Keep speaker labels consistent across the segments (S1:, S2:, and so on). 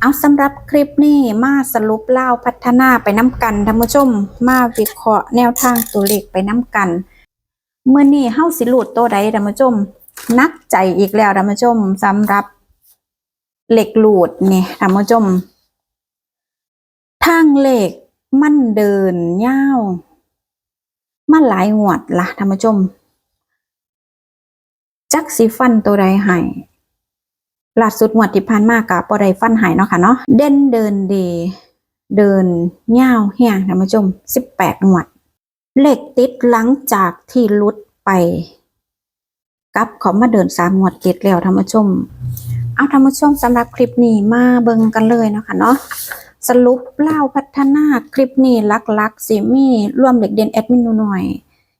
S1: เอาสำหรับคลิปนี้มาสรุปเล่าพัฒนาไปน้ำกันท่านผู้ชม มาวิเคราะห์แนวทางตัวเลขไปน้ำกันเมื่อนี้เฮาสิรูดตัวใดท่านผู้ชม นักใจอีกแล้วท่านผู้ชมสำหรับเหล็กหลูดนี่ท่านผู้ชมทางเหล็กมันเดินยาวมาหลายงวดละท่านผู้ชม จักสิฟันตัวใดให้ ล่าสุดงวดที่ผ่านมากับบ่ได้ฟันหายเนาะค่ะเนาะเด่นเดินดี เดินยาวแห้งท่านผู้ชม18งวดเหลขติดหลังจากที่ลุดไปกลับเขามาเดินสามงวดติดแล้วท่านผู้ชม เอาท่านผู้ชมสำหรับคลิปนี้มาเบิ่งกันเลยเนาะค่ะเนาะสรุปเล่าพัฒนาคลิปนี้ลักๆสิมีร่วมเด็กเด่นแอดมินหนูหน่อย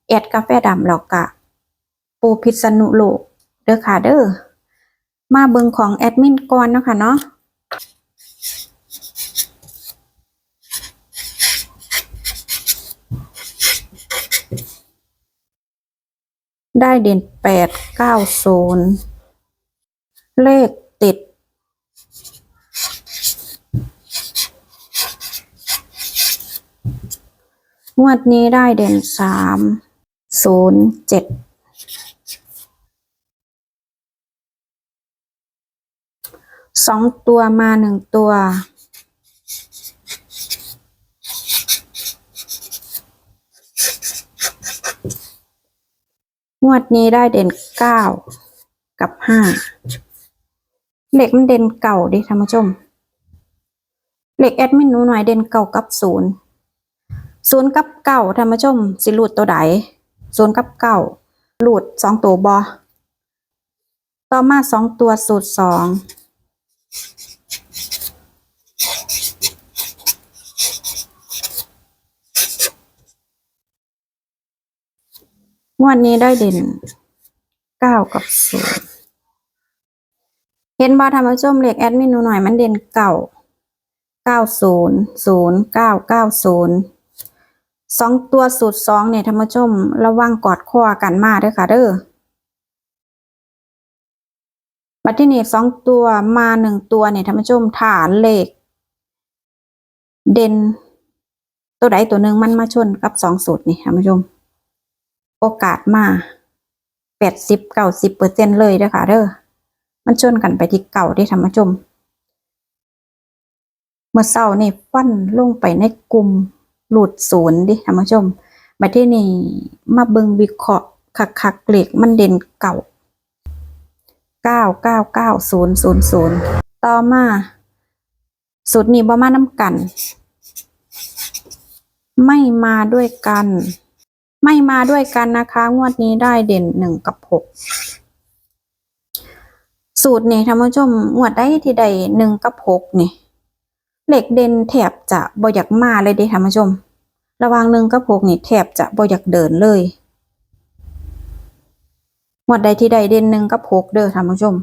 S1: แอดกาแฟดำแล้วกะปูพิษณุโลกเด้อค่ะเด้อ มาเบิงของแอดมินก่อนเนาะค่ะเนาะได้เด่นแปดเก้าศูนย์เลขติด งวดนี้ได้เด่นสามศูนย์เจ็ด สองตัวมาหนึ่งตัว งวดนี้ได้เด่นเก้ากับห้าเหล็กมันเด่นเก่าดิท่านผู้ชมเหล็กแอดมินหนูหน่อยเด่นเก่ากับศูนย์ศูนย์กับเก้าท่านผู้ชม สิรูดตัวใดศูนย์กับเก้ารูดสองตัวบอต่อมาสองตัวสูตรสอง งวดนี้ได้เด่นเก้ากับศูนย์เห็นบอท่านผู้ชมเลขแอดมินหนูหน่อยมันเด่นเก้าเก้าศูนย์ศูนย์เก้าเก้าศูนย์สองตัวสูตรสองเนี่ยท่านผู้ชมระวังกอดคอกันมาเด้อค่ะเด้อบัดที่นี่สองตัวมาหนึ่งตัวเนี่ยท่านผู้ชมฐานเหลขเด่นตัวใดตัวหนึ่งมันมาชนกับสองสูตรนี่ท่านผู้ชม โอกาสมาแปดสิบเก้าสิบเปอร์เซ็นเลยเด้อค่ะเด้อมันชนกันไปที่เก่าได้ท่านผู้ชม เมื่อเศร้านี่ฟันลงไปในกลุ่มหลุดศูนย์ดิท่านผู้ชมมาที่นี่มาเบิงวิเคราะห์คักคักเหล็กมันเด่นเก่าเก้าเก้าเก้าศูนย์ศูนย์ศูนย์ต่อมาสูตรนี้บ่มาน้ำกัน ไม่มาด้วยกัน ไม่มาด้วยกันนะคะ งวดนี้ได้เด่นหนึ่งกับหกสูตรนี้ท่านผู้ชมงวดได้ที่ใดหนึ่งกับหกนี่เหล็กเด่นแถบจะบ่อยากมาเลยเด้ท่านผู้ชม ระว่างหนึ่งกับหกนี่แถบจะบ่อยากเดินเลยหมวดใดที่ใดเด่นหนึ่งกับหกเด้อท่านผู้ชม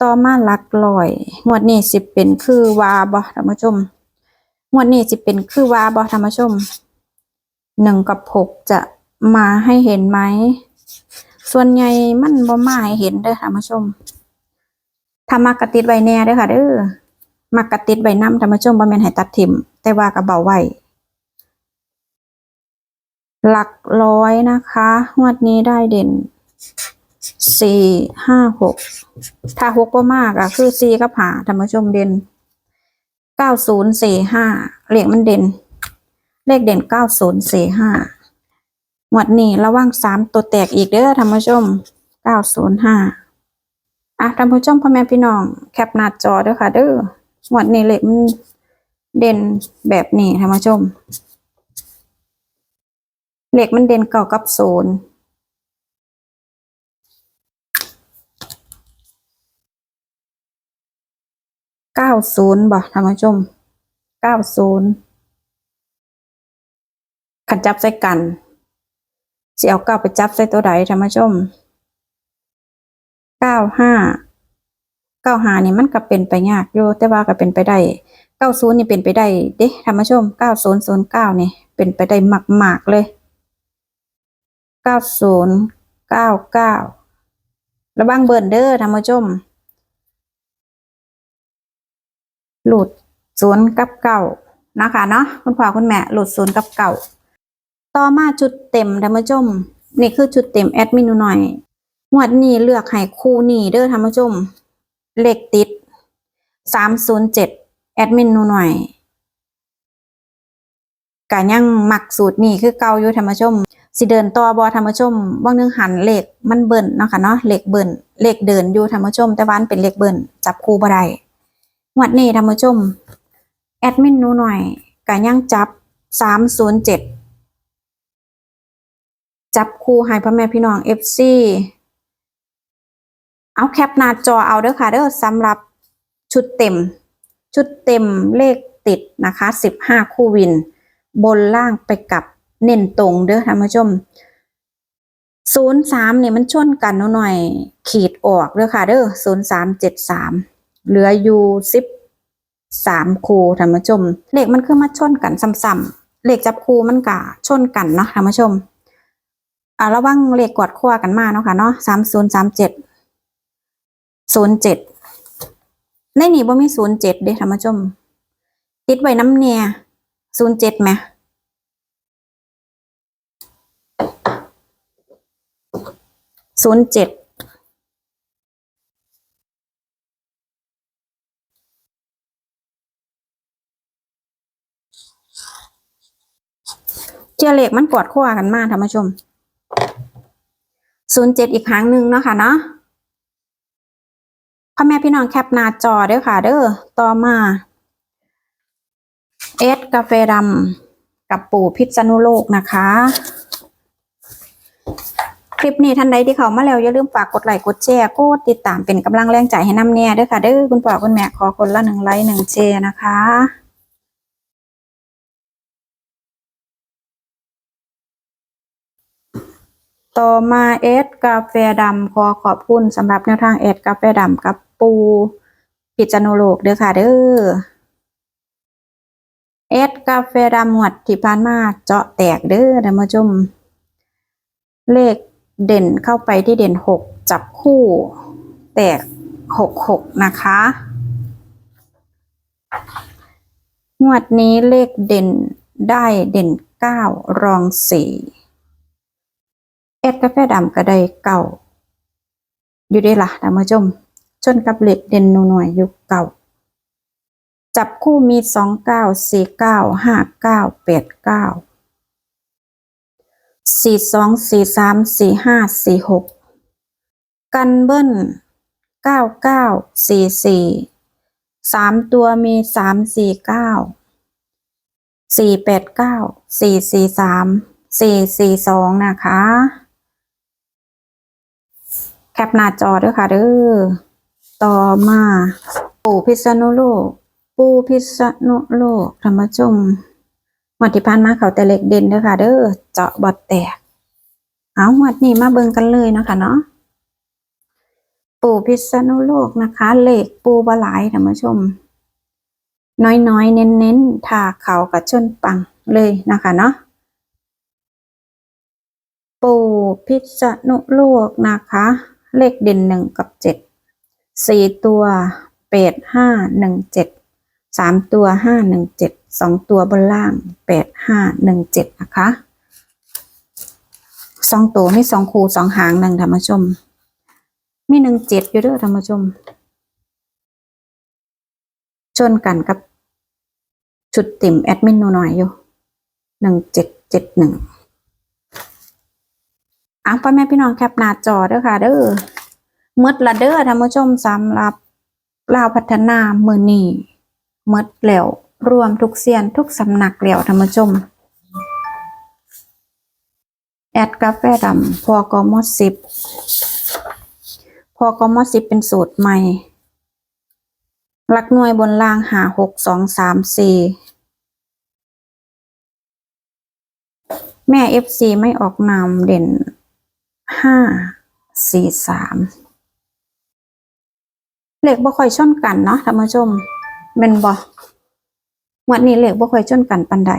S1: ต่อมาลักลอยหมวดนี้สิเป็นคือวาบ่ท่านผู้ชมหมวดนี้สิเป็นคือวาบ่ท่านผู้ชม หนึ่งกับหกจะมาให้เห็นไหม ส่วนใหญ่มันบ่มาให้เห็นเด้อท่านผู้ชมถ้ามากระติดไว้แน่เด้อค่ะเด้อมักกะติดใบน้ำธรรมชมบ่แม่นให้ตัดทิมแต่ว่ากระเบาไว้หลักร้อยนะคะงวดนี้ได้เด่นสี่ห้าหกถ้าหกก็มากอะคือสี่กับหาธรรมชมเด่นเก้าศูนย์สี่ห้าเลขมันเด่น เลขเด่นเก้าศูนย์สี่ห้างวดนี้ระวังสามตัวแตกอีกเด้อธรรมชมเก้าศูนย์ห้าอะท่านผู้ชมพ่อแม่พี่น้องแคปหน้าจอเด้อค่ะ เด้องวดนี้เลยมันเด่นแบบนี้ท่านผู้ชมเล็กมันเด่นเก่ากับศูนย์เก้าศูนย์บ่ท่านผู้ชมเก้าศูนย์ ขันจับใส่กันสิเอาเก้าไปจับใส่ตัวใดท่านผู้ชมเก้าห้าเก้าหานี่มันก็เป็นไปยากอยู่แต่ว่าก็เป็นไปได้เก้าศูนย์นี่เป็นไปได้เด้ท่านผู้ชมเก้าศูนย์ศูนย์เก้านี่เป็นไปได้มากๆเลยเก้าศูนย์เก้าเก้าระวังเบิร์นเด้อท่านผู้ชม หลุดศูนย์กับเก่านะคะเนาะคุณพ่อคุณแม่หลุดศูนย์กับเก่า ต่อมาจุดเต็มท่านผู้ชมนี่คือจุดเต็มแอดมินหน่อยงวดนี้เลือกให้คู่นี้เด้อท่านผู้ชมเลขติดสามศูนย์เจ็ดแอดมินหน่อยกะยังหมักสูตรนี้คือเกาอยู่ท่านผู้ชมสิเดินต่อบอธรรมชมว่างนึงหันเลขมันเบิ่นเนาะค่ะเนาะเลขเบิ่นเลขเดินอยู่ธรรมชม แต่วาอันเป็นเลขเบิ่นจับคู่บ่ได้งวดนี้ธรรมชม แอดมินหนูหน่อยก็ยังจับสามศูนย์เจ็ด จับคู่ให้พ่อแม่พี่น้อง FC เอาแคปหน้าจอเอาเด้อค่ะเด้อสำหรับชุดเต็ม ชุดเต็มเลขติดนะคะสิบห้าคู่วิน บนล่างไปกับเน้นตรงเด้อท่านผู้ชมศูนย์สามเนี่ยมันชนกันหน่อย ขีดออกเด้อค่ะเด้อศูนย์สามเจ็ดสามเหลืออยู่สิบสามคูท่านผู้ชม เลขมันคือมาชนกันซ้ำๆเลขจับคูมันกะชนกันเนาะท่านผู้ชม อ่าระวังเลขกอดขั้วกันมาเนาะค่ะเนาะสามศูนย์สามเจ็ดศูนย์เจ็ดในนี่บ่มีศูนย์เจ็ดเด้ท่านผู้ชม ติดไว้น้ำเนียศูนย์เจ็ดไหมศูนย์เจ็ดเจียเหล็กมันกอดขั้วกันมากท่านผู้ชม ศูนย์เจ็ดอีกครั้งหนึ่งเนาะค่ะเนาะพ่อแม่พี่น้องแคปหน้าจอเด้อค่ะ เด้อต่อมาเอสกาแฟดำกับปู่พิษณุโลกนะคะ คลิปนี้ท่านใดที่เข้ามาแล้ว อย่าลืมฝากกดไลค์กดแชร์กดติดตามเป็นกำลังแรงใจให้น้ำแน่ด้วยค่ะเด้อคุณพ่อคุณแม่ขอคนละหนึ่งไลค์หนึ่งแชร์นะคะ ต่อมาเอสกาแฟดำขอขอบคุณสำหรับแนวทางเอสกาแฟดำกับปูพิจนุโลกเด้อค่ะเด้อเอสกาแฟดำหมวดที่ผ่านมาเจาะแตกเด้อท่านผู้ชม เลขเด่นเข้าไปที่เด่นหกจับคู่แตกหกหกนะคะงวดนี้เลขเด่นได้เด่นเก้ารองสี่ ดกาแฟดำก็ได้เก่า อยู่ได้ละท่านผู้ชมชนกับเหลขเด่นหน่วยอยู่เก่า จับคู่มีสองเก้าสี่เก้าห้าเก้าแปดเก้าสี่สองสี่สามสี่ห้าสี่หกกันเบิ้ลเก้าเก้าสี่สี่สามตัวมีสามสี่เก้าสี่แปดเก้าสี่สี่สามสี่สี่สองนะคะ ปหน้าจอด้วยค่ะเด้อต่อมาปู่พิษณุโลก ปู่พิษณุโลกธรรมชมหมดที่ผ่านมาเขาแต่เล็กเด่นด้อค่ะเด้อเจาะบอดแตก เอาหมดนี้มาเบิ่งกันเลยเนาะคะเนาะปู่พิษณุโลกนะคะเหลขปูบหลายท่านผู้ชม น้อยๆ เน้นๆถ้าเขากับชนปังเลยนะคะเนาะปู่พิษณุโลกนะคะ เลขเด่นหนึ่งกับเจ็ดสี่ตัวแปดห้าหนึ่งเจ็ดสามตัวห้าหนึ่งเจ็ดสองตัวบนล่างแปดห้าหนึ่งเจ็ดนะคะสองตัวมีสองคูสองหางหนึ่งธรรมชม มีหนึ่งเจ็ดอยู่ด้วยธรรมชม ชนกันกับชุดติ่มแอดมินหน่อยอยู่หนึ่งเจ็ดเจ็ดหนึ่ง อะพ่อแม่พี่น้องแคปหน้าจอเด้อค่ะ เด้อหมดละเด้อท่านผู้ชมสำหรับลาวพัฒนามือนีหมดแล้วรวมทุกเซียนทุกสำนักแล้วท่านผู้ชม แอดกาแฟดำพอกอมสิบพอกอมสิบเป็นสูตรใหม่หลักหน่วยบนล่างหาหกสองสามสี่แม่เอฟซีไม่ออกนามเด่น ห้าสี่สามเหล็กบ่ค่อยชนกันเนาะท่านผู้ชมเป็นบ่วันนี้เหล็กบ่ค่อยชนกันปันใด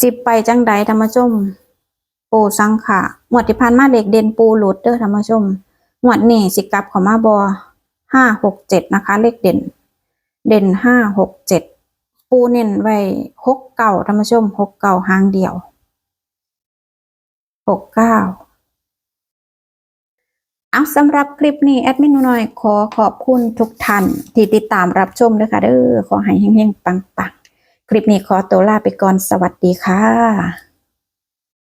S1: สิบไปจังใดธรรมชม ปูสังขะหมวดที่ผ่านมาเด็กเด่นปูหลุดเด้อธรรมชมหมวดนี่สิกลับขอมาบอห้าหกเจ็ดนะคะ เลขเด่น เด่นห้าหกเจ็ดปูเน้นไว้หกเก้าท่านผู้ชมหกเก้าหางเดียว หกเก้าเอาสำหรับคลิปนี้แอดมินหนูน้อยขอขอบคุณทุกท่านที่ติดตามรับชมด้วยค่ะเด้อขอให้เฮงๆ ปังๆ คลิปนี้ขอตัวลาไปก่อนสวัสดีค่ะ